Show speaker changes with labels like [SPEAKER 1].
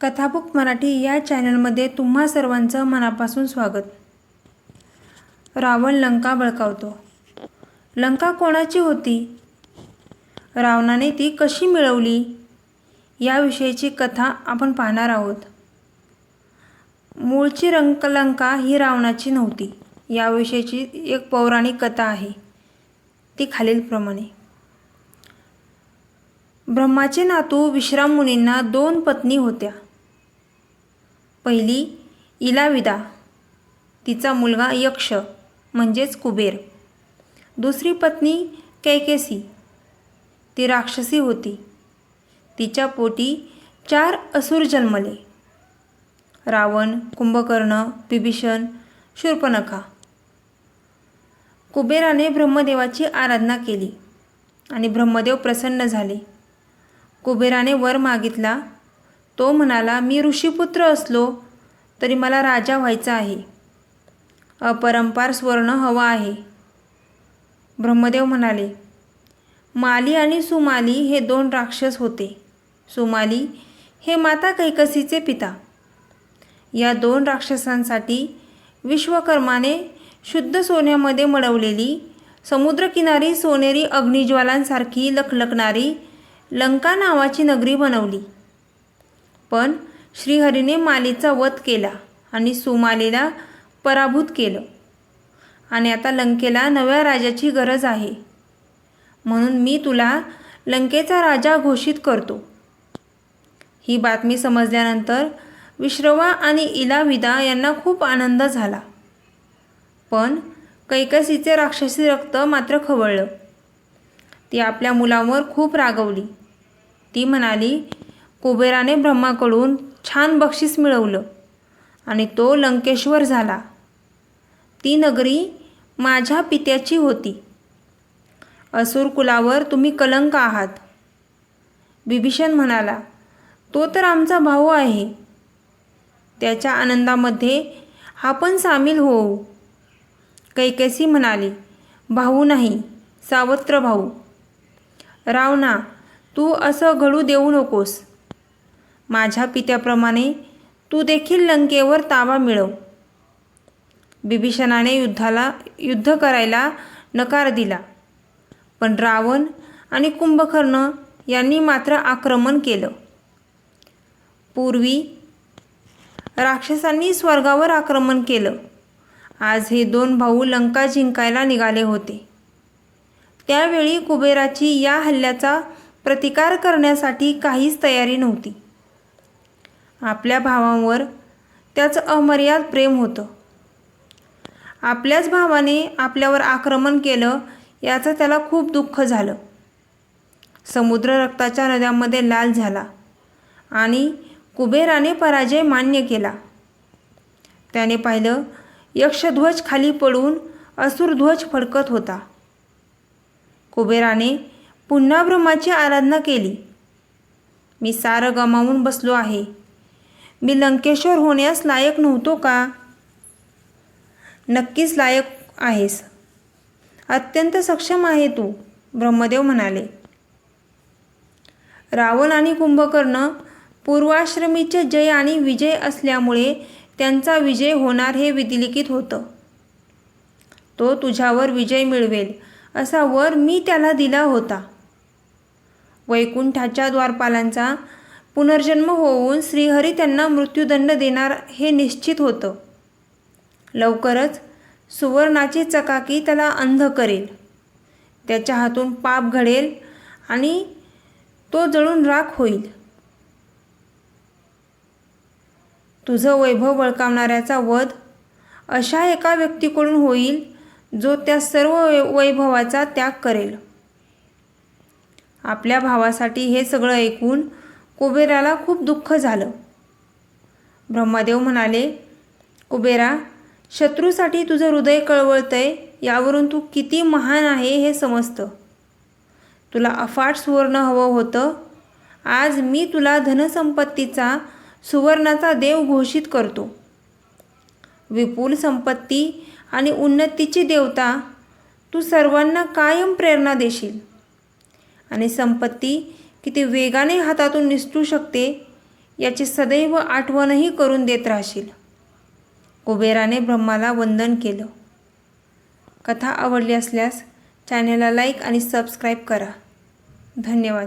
[SPEAKER 1] कथाबुक मराठी या चॅनलमध्ये तुम्हा सर्वांचं मनापासून स्वागत. रावण लंका बळकावतो. लंका कोणाची होती? रावणाने ती कशी मिळवली? याविषयीची कथा आपण पाहणार आहोत. मूळची रंक लंका ही रावणाची नव्हती. याविषयीची एक पौराणिक कथा आहे. ती खालीलप्रमाणे. ब्रह्माचे नातू विश्राम मुनींना दोन पत्नी होत्या. पहिली इलाविदा. तिचा मुलगा यक्ष म्हणजेच कुबेर. दुसरी पत्नी कैकेसी. ती राक्षसी होती. तिच्या पोटी चार असुर जन्मले. रावण कुंभकर्ण बिभीषण शूर्पणखा कुबेराने ब्रह्मदेवाची आराधना केली आणि ब्रह्मदेव प्रसन्न झाले. कुबेराने वर मागितला तो म्हणाला मी ऋषीपुत्र असलो तरी मला राजा व्हायचा आहे. अपरंपार स्वर्ण हवा आहे. ब्रह्मदेव म्हणाले माली आणि सुमाली हे दोन राक्षस होते. सुमाली हे माता कैकसीचे पिता. या दोन राक्षसांसाठी विश्वकर्माने शुद्ध सोन्यामध्ये मडवलेली समुद्रकिनारी सोनेरी अग्निज्वालांसारखी लखलखणारी लंका नावाची नगरी बनवली. पण श्रीहरीने मालीचा वध केला आणि सुमालीला पराभूत केलं. आणि आता लंकेला नव्या राजाची गरज आहे. म्हणून मी तुला लंकेचा राजा घोषित करतो. ही बातमी समजल्यानंतर विश्रवा आणि इलाविदा यांना खूप आनंद झाला. पण कैकसीचे राक्षसी रक्त मात्र खवळलं. ती आपल्या मुलांवर खूप रागवली. ती म्हणाली कुबेराने ब्रह्माकडून छान बक्षीस मिळवलं आणि तो लंकेश्वर झाला. ती नगरी माझ्या पित्याची होती. असुर कुलावर तुम्ही कलंक आहात. बिभीषण म्हणाला तो तर आमचा भाऊ आहे. त्याच्या आनंदामध्ये आपण सामील होऊ. कैकेसी म्हणाली भाऊ नाही सावत्र भाऊ. रावणा तू असं घडू देऊ नकोस. माझ्या पित्याप्रमाणे तू देखील लंकेवर ताबा मिळव. बिभीषणाने युद्धाला युद्ध करायला नकार दिला. पण रावण आणि कुंभकर्ण यांनी मात्र आक्रमण केलं. पूर्वी राक्षसांनी स्वर्गावर आक्रमण केलं. आज हे दोन भाऊ लंका जिंकायला निघाले होते. त्यावेळी कुबेराची या हल्ल्याचा प्रतिकार करण्यासाठी काहीच तयारी नव्हती. आपल्या भावांवर त्याचं अमर्याद प्रेम होतं. आपल्याच भावाने आपल्यावर आक्रमण केलं याचं त्याला खूप दुःख झालं. समुद्र रक्ताच्या नद्यांमध्ये लाल झाला आणि कुबेराने पराजय मान्य केला. त्याने पाहिलं यक्षध्वज खाली पडून असुरध्वज फडकत होता. कुबेराने पुन्हा ब्रह्माची आराधना केली. मी सारं गमावून बसलो आहे. मी लंकेश्वर होण्यास लायक नव्हतो का? नक्कीच लायक आहेस. अत्यंत सक्षम आहे तू ब्रह्मदेव म्हणाले. रावण आणि कुंभकर्ण पूर्वाश्रमीचे जय आणि विजय असल्यामुळे त्यांचा विजय होणार हे विधिलिखित होतं. तो तुझ्यावर विजय मिळवेल असा वर मी त्याला दिला होता. वैकुंठाच्या द्वारपालांचा पुनर्जन्म होऊन श्रीहरी त्यांना मृत्यूदंड देणार हे निश्चित होतं. लवकरच सुवर्णाची चकाकी त्याला अंध करेल. त्याच्या हातून पाप घडेल आणि तो जळून राख होईल. तुझं वैभव बळकावणाऱ्याचा वध अशा एका व्यक्तीकडून होईल जो त्या सर्व वै वैभवाचा त्याग करेल. आपल्या भावासाठी हे सगळं ऐकून कुबेराला खूप दुःख झालं. ब्रह्मदेव म्हणाले कुबेरा शत्रूसाठी तुझं हृदय कळवळतंय यावरून तू किती महान आहे हे समजतं. तुला अफाट सुवर्ण हवं होतं. आज मी तुला धनसंपत्तीचा सुवर्णाचा देव घोषित करतो. विपुल संपत्ती आणि उन्नतीची देवता तू सर्वांना कायम प्रेरणा देशील. आणि संपत्ती की ते वेगाने हातातून निसटू शकते याची सदैव आठवणही करून देत राहशील. कुबेराने ब्रह्माला वंदन केलं. कथा आवडली असल्यास चॅनलला लाईक आणि सबस्क्राईब करा. धन्यवाद.